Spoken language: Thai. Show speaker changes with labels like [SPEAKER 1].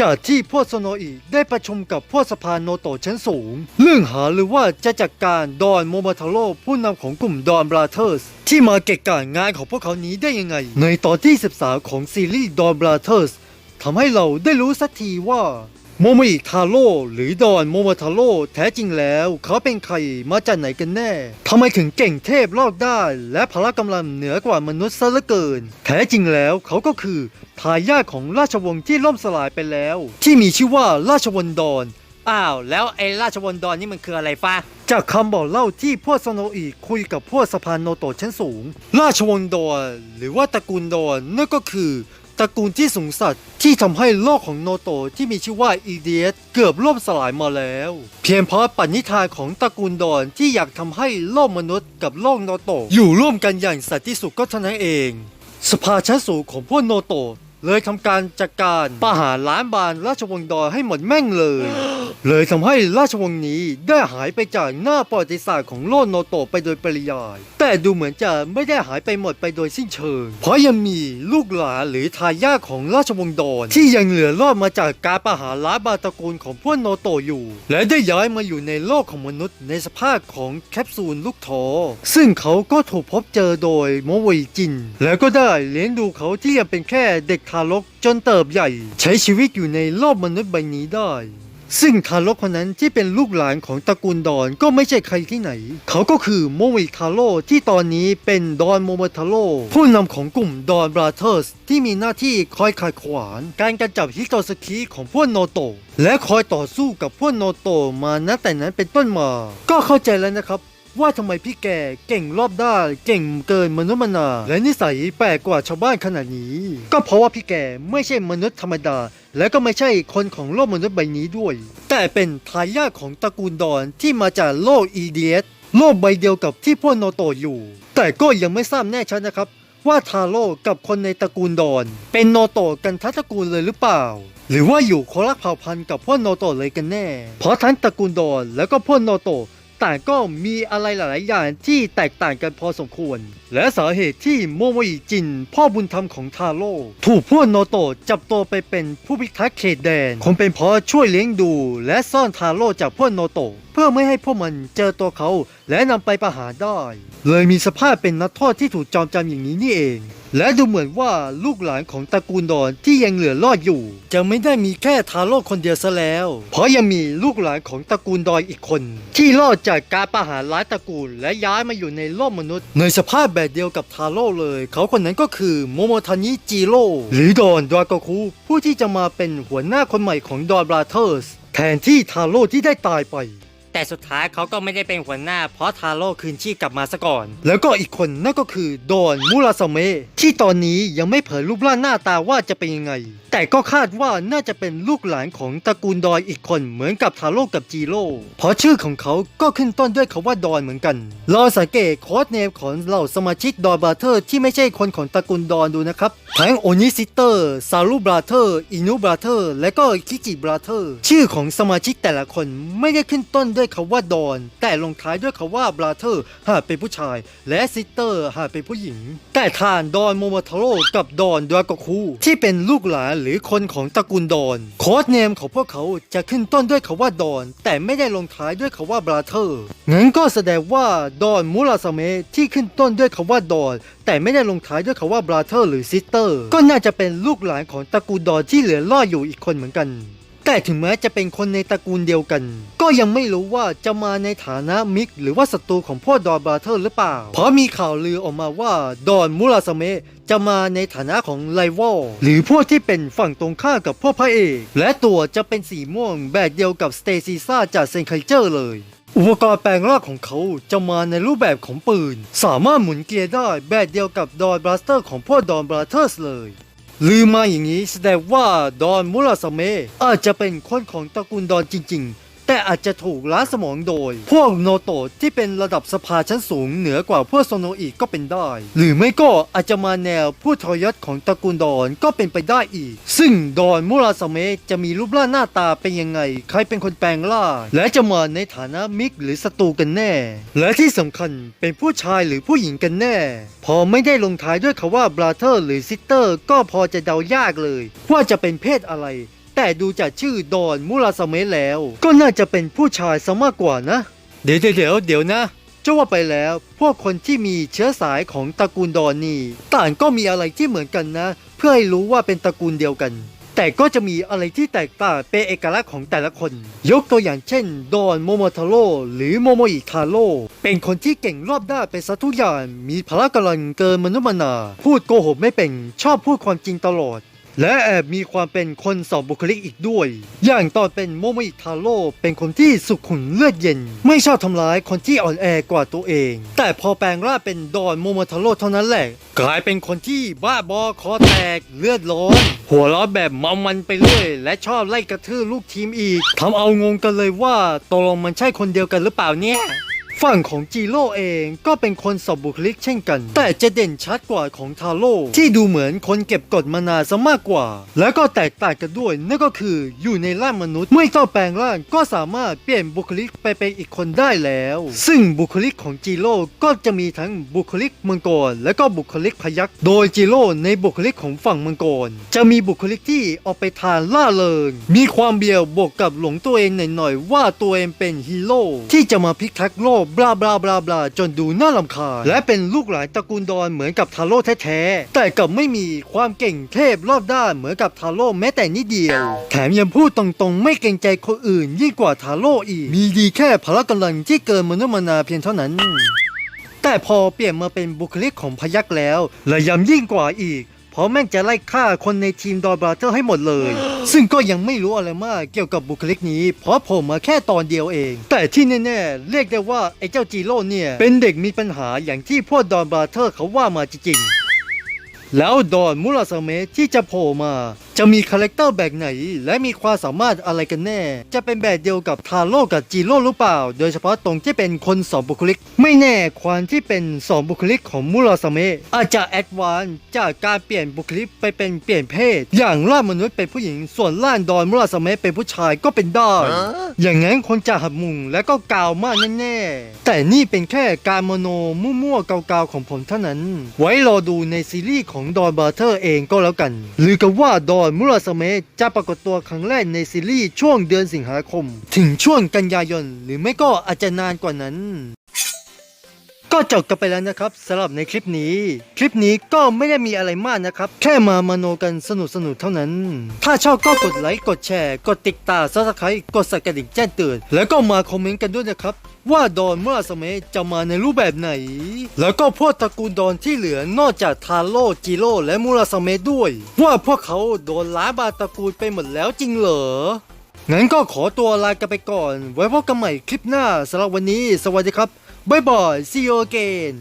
[SPEAKER 1] จากที่พวกโซโนอิได้ประชุมกับพวกสภาโนโตะชั้นสูง เรื่องหาหรือว่าจะจัดการดอนโมมาทาโร่ผู้นำของกลุ่มดอนบราเธอร์ส ที่มาเกะกะงานของพวกเขานี้ได้ยังไง ในตอนที่ 13 ของซีรีส์ดอนบราเธอร์สทำให้เราได้รู้สักทีว่า โมมิทาโร่หรือดอนโมมาทาโร่แท้จริงแล้ว เขาเป็นใครมาจากไหนกันแน่ทำไมถึงเก่งเทพรอดได้ และพละกำลังเหนือกว่ามนุษย์ซะเหลือเกิน แท้จริงแล้วเขาก็คือทายาทของราชวงศ์ที่ล่มสลายไปแล้ว ที่มีชื่อว่าราชวงศ์ดอน
[SPEAKER 2] อ้าว แล้วไอ้ราชวงศ์ดอนนี่มันคืออะไรฟ้า
[SPEAKER 1] จากคำบอกเล่าที่พวกโซโนอิคุยกับพวกสะพานโนโตะชั้นสูง ราชวงศ์ดอนหรือว่าตระกูลดอนนั่นก็คือ ตระกูลที่สูงสัตว์ที่ทำให้โลกของโนโตะที่มีชื่อว่าอีเดียสเกือบล่มสลายมาแล้ว เพียงเพราะปณิธานของตระกูลดอนที่อยากทำให้โลกมนุษย์กับโลกโนโตะอยู่ร่วมกันอย่างสันติสุขก็เท่านั้นเอง สภาชั้นสูงของพวกโนโตะ เลยทำการจัดการประหารล้านบานราชวงศ์ดอนให้หมดแม่งเลย เลยทำให้ราชวงศ์นี้ได้หายไปจากหน้าประวัติศาสตร์ของโลกโนโตะไปโดยปริยาย แต่ดูเหมือนจะไม่ได้หายไปหมดไปโดยสิ้นเชิง เพราะยังมีลูกหลานหรือทายาทของราชวงศ์ดอนที่ยังเหลือรอดมาจากการประหารล้านบานตระกูลของพวกโนโตะอยู่ และได้ย้ายมาอยู่ในโลกของมนุษย์ ในสภาพของแคปซูลลูกทอซึ่งเขาก็ถูกพบเจอโดยโมเวยจิน แล้วก็ได้เลี้ยงดูเขาที่ยังเป็นแค่เด็กทารกจนเติบใหญ่ ใช้ชีวิตอยู่ในโลกมนุษย์ใบนี้ได้ ซึ่งทารกคนนั้นที่เป็นลูกหลานของตระกูลดอนก็ไม่ใช่ใครที่ไหน เขาก็คือโมวิทาโร่ที่ตอนนี้เป็นดอนโมโมทาโร่ผู้นำของกลุ่มดอนบราเธอร์สที่มีหน้าที่คอยขัดขวางการกำจับฮิโตสกิของพวกโนโตและคอยต่อสู้กับพวกโนโตมาณแต่นั้นเป็นต้นมา ก็เข้าใจแล้วนะครับ ว่าทำไมพี่แกเก่งรอบด้านเก่งเกินมนุษย์มนาและนิสัยแปลกกว่าชาวบ้านขนาดนี้ ก็เพราะว่าพี่แกไม่ใช่มนุษย์ธรรมดา และก็ไม่ใช่คนของโลกมนุษย์ใบนี้ด้วย แต่เป็นทายาทของตระกูลดอนที่มาจากโลกอีเดียสโลกใบเดียวกับที่พวกโนโตอยู่ แต่ก็ยังไม่ทราบแน่ชัดนะครับ ว่าทาโร่กับคนในตระกูลดอน เป็นโนโตกันทั้งตระกูลเลยหรือเปล่า หรือว่าอยู่คนละเผ่าพันธุ์กับพวกโนโตเลยกันแน่ เพราะทั้งตระกูลดอนแล้วก็พวกโนโต ต่างก็มีอะไรหลาย ๆ อย่างที่แตกต่างกันพอสมควร และสาเหตุที่โมโมอิจิน พ่อบุญธรรมของทาโร่ถูกพวกโนโตะจับตัวไปเป็นผู้พิทักษ์เขตแดน คงเป็นเพราะช่วยเลี้ยงดู และซ่อนทาโร่จากพวกโนโตะเพื่อไม่ให้พวกมันเจอตัวเขาและนำไปประหารได้ เลยมีสภาพเป็นนักโทษที่ถูกจองจำอย่างนี้นี่เอง และดูเหมือนว่าลูกหลานของตระกูลดอนที่ยังเหลือรอดอยู่ จะไม่ได้มีแค่ทาโร่คนเดียวซะแล้ว เพราะยังมีลูกหลานของตระกูลดอนอีกคน ที่รอดจากการประหารล้านตระกูล และย้ายมาอยู่ในโลกมนุษย์ ในสภาพแบบเดียวกับทาโร่เลย เขาคนนั้นก็คือโมโมทานิจิโร่หรือดอนดวากคุผู้ที่จะมาเป็นหัวหน้าคนใหม่ของดอนบราเธอร์สแทนที่ทาโร่ที่ได้ตายไป
[SPEAKER 2] แต่สุดท้ายเขาก็ไม่ได้เป็นหัวหน้า เพราะทาโร่คืนชีพกลับมาซะก่อน
[SPEAKER 1] แล้วก็อีกคนนั่นก็คือดอนมูราซาเมะที่ตอนนี้ยังไม่เผยรูปร่างหน้าตาว่าจะเป็นยังไง แต่ก็คาดว่าน่าจะเป็นลูกหลานของตระกูลดอยอีกคนเหมือนกับทาโร่กับจีโร่เพราะชื่อของเขาก็ขึ้นต้นด้วยคาว่าดอนเหมือนกันลองสังเกตโค้ดเนมของเหล่าสมาชิกดอนบราเธอร์ที่ไม่ใช่คนของตระกูลดอนดูนะครับทั้งโอนิซิเตอร์ซารุบราเธอร์อินุบราเธอร์และก็คิจิบราเธอร์ชื่อของสมาชิกแต่ละคนไม่ได้ขึ้นต้นด้วยยคาว่าดอน แต่ลงท้ายด้วยคาว่าบราเธอร์หากเป็นผู้ชาย และซิสเตอร์หากเป็นผู้หญิง แต่ทานดอนโมโมทาโร่กับดอนดวากคุที่เป็นลูกหลานหรือคนของตระกูลดอนโค้ดเนมของพวกเขาจะขึ้นต้นด้วยคาว่าดอน แต่ไม่ได้ลงท้ายด้วยคาว่าบราเธอร์งั้นก็แสดงว่าดอนมูราซาเมะที่ขึ้นต้นด้วยคาว่าดอนแต่ไม่ได้ลงท้ายด้วยคาว่าบราเธอร์หรือซิสเตอร์ก็น่าจะเป็นลูกหลานของตระกูลดอนที่เหลือรอดอยู่อีกคนเหมือนกัน แต่ถึงแม้จะเป็นคนในตระกูลเดียวกัน ก็ยังไม่รู้ว่าจะมาในฐานะมิก หรือว่าศัตรูของพวกดอนบราเธอร์หรือเปล่า เพราะมีข่าวลือออกมาว่าดอนมูราซาเมะจะมาในฐานะของไลวอลหรือพวกที่เป็นฝั่งตรงข้ามกับพวกพระเอก และตัวจะเป็นสีม่วงแบบเดียวกับสเตซีซ่าจากเซนไคเจอร์เลยอุปกรณ์แปลงร่างของเขาจะมาในรูปแบบของปืน สามารถหมุนเกียร์ได้แบบเดียวกับดอนบลัสเตอร์ของพวกดอนบราเธอร์สเลย ลือมาอย่างนี้แสดงว่าดอนมุลาสเมอาจจะเป็นคนของตระกูลดอนจริง ๆ แต่อาจจะถูกล้าสมองโดย พวกโนโตะที่เป็นระดับสภาชั้นสูงเหนือกว่าพวกโซโนอีกก็เป็นได้ หรือไม่ก็อาจจะมาแนวผู้ทรยศของตระกูลดอนก็เป็นไปได้อีก ซึ่งดอนมุราซาเมะจะมีรูปร่างหน้าตาเป็นยังไง ใครเป็นคนแปลงล่างและจะมาในฐานะมิกหรือศัตรูกันแน่ และที่สำคัญเป็นผู้ชายหรือผู้หญิงกันแน่ พอไม่ได้ลงท้ายด้วยคาว่าบราเธอร์หรือซิสเตอร์ก็พอจะเดายากเลย ว่าจะเป็นเพศอะไร แต่ดูจากชื่อดอนมุราสเมะแล้ว ก็น่าจะเป็นผู้ชายซะมากกว่านะ เดี๋ยวเดี๋ยวเดี๋ยวนะจะว่าไปแล้วพวกคนที่มีเชื้อสายของตระกูลดอนนี่ต่างก็มีอะไรที่เหมือนกันนะ เพื่อให้รู้ว่าเป็นตระกูลเดียวกัน แต่ก็จะมีอะไรที่แตกต่างเป็นเอกลักษณ์ของแต่ละคน ยกตัวอย่างเช่น ดอนโมโมทาโร่หรือโมโมอิทาโร่เป็นคนที่เก่งรอบด้านเป็นซะทุกอย่างมีพละกำลังเกินมนุษย์มนา พูดโกหกไม่เป็นชอบพูดความจริงตลอด และแอบมีความเป็นคนสองบุคลิกอีกด้วย อย่างตอนเป็นโมโมอิทาโร่เป็นคนที่สุขุนเลือดเย็น ไม่ชอบทำร้ายคนที่อ่อนแอกว่าตัวเอง แต่พอแปลงร่างเป็นดอนโมโมทาโร่เท่านั้นแหละ กลายเป็นคนที่บ้าบอคอแตกเลือดร้อน หัวเราะแบบเมามันไปเรื่อย และชอบไล่กระทืบลูกทีมอีกทำเอางงกันเลยว่าตกลงมันใช่คนเดียวกันหรือเปล่าเนี่ย ฝั่งของจีโร่เองก็เป็นคนสอบบุคลิกเช่นกัน แต่จะเด่นชัดกว่าของทาโร่ที่ดูเหมือนคนเก็บกดมานานซะมากกว่า แล้วก็แตกต่างกันด้วย นั่นก็คืออยู่ในร่างมนุษย์ไม่ต้องแปลงร่างก็สามารถเปลี่ยนบุคลิกไปเป็นอีกคนได้แล้ว ซึ่งบุคลิกของจีโร่ก็จะมีทั้งบุคลิกมังกรและก็บุคลิกพยักโดยจีโร่ในบุคลิกของฝั่งมังกรจะมีบุคลิกที่ออกไปทานล่าเริงมีความเบียวบวกกับหลงตัวเองหน่อยๆว่าตัวเองเป็นฮีโร่ที่จะมาพิทักษ์โลกบลาบลาบลาบลาจนดูน่าลำคาญและเป็นลูกหลานตระกูลดอนเหมือนกับทาโร่แท้ๆ แต่กลับไม่มีความเก่งเทพรอบด้านเหมือนกับทาโร่แม้แต่นิดเดียว แถมยังพูดตรงๆ ไม่เกรงใจคนอื่น ยิ่งกว่าทาโร่อีก มีดีแค่พละกำลังที่เกินมนุษย์มนาเพียงเท่านั้นแต่พอเปลี่ยนมาเป็นบุคลิกของพยักแล้วระยำยิ่งกว่าอีก เพราะแม่งจะไล่ฆ่าคนในทีมดอบราเธอร์ให้หมดเลย ซึ่งก็ยังไม่รู้อะไรมากเกี่ยวกับบุคลิกนี้ เพราะผมมาแค่ตอนเดียวเอง แต่ที่แน่ๆ เรียกได้ว่าไอ้เจ้าจีโร่เนี่ย เป็นเด็กมีปัญหาอย่างที่พวกดอนบราเธอร์เขาว่ามาจริงๆแล้วดอนมุราสเมะที่จะโผล่มาจะมีคาแรคเตอร์แบบไหน และมีความสามารถอะไรกันแน่ จะเป็นแบบเดียวกับทาโร่กับจีโร่หรือเปล่า โดยเฉพาะตรงที่เป็นคนสองบุคลิก ไม่แน่ความที่เป็นสองบุคลิกของมุราสเมะอาจจะแอดวานซ์จากการเปลี่ยนบุคลิกไปเป็นเปลี่ยนเพศ อย่างร่างมนุษย์เป็นผู้หญิง ส่วนร่างดอนมุราสเมะเป็นผู้ชายก็เป็นได้อย่างนั้นคนจะหักมุงและก็กาวมากแน่ๆแต่นี่เป็นแค่การโมโนมั่วๆเกาๆของผมเท่านั้น ไว้รอดูในซีรีส์ของดอนบาร์เทอร์เองก็แล้วกันหรือกันว่าดอนมุราสเมะจะปรากฏตัวครั้งแรกในซีรีส์ช่วงเดือนสิงหาคม ถึงช่วงกันยายน หรือไม่ก็อาจจะนานกว่านั้น ก็จบกันไปแล้วนะครับสำหรับในคลิปนี้ คลิปนี้ก็ไม่ได้มีอะไรมากนะครับ แค่มามโนกันสนุกสนุกเท่านั้น ถ้าชอบก็กดไลค์กดแชร์ กดติดตามซับสไครต์กดสั่นกระดิ่งแจ้งเตือนแล้วก็มาคอมเมนต์กันด้วยนะครับ ว่าดอนเมื่อสมัยจะมาในรูปแบบไหน แล้วก็พวกตระกูลดอนที่เหลือนอกจากทาโร่จิโร่และมูราสเมะด้วย ว่าพวกเขาโดนล้าบาตระกูลไปหมดแล้วจริงเหรองั้นก็ขอตัวลากันไปก่อน ไว้พบกันใหม่คลิปหน้าสำหรับวันนี้ สวัสดีครับ บ๊ายบาย see you again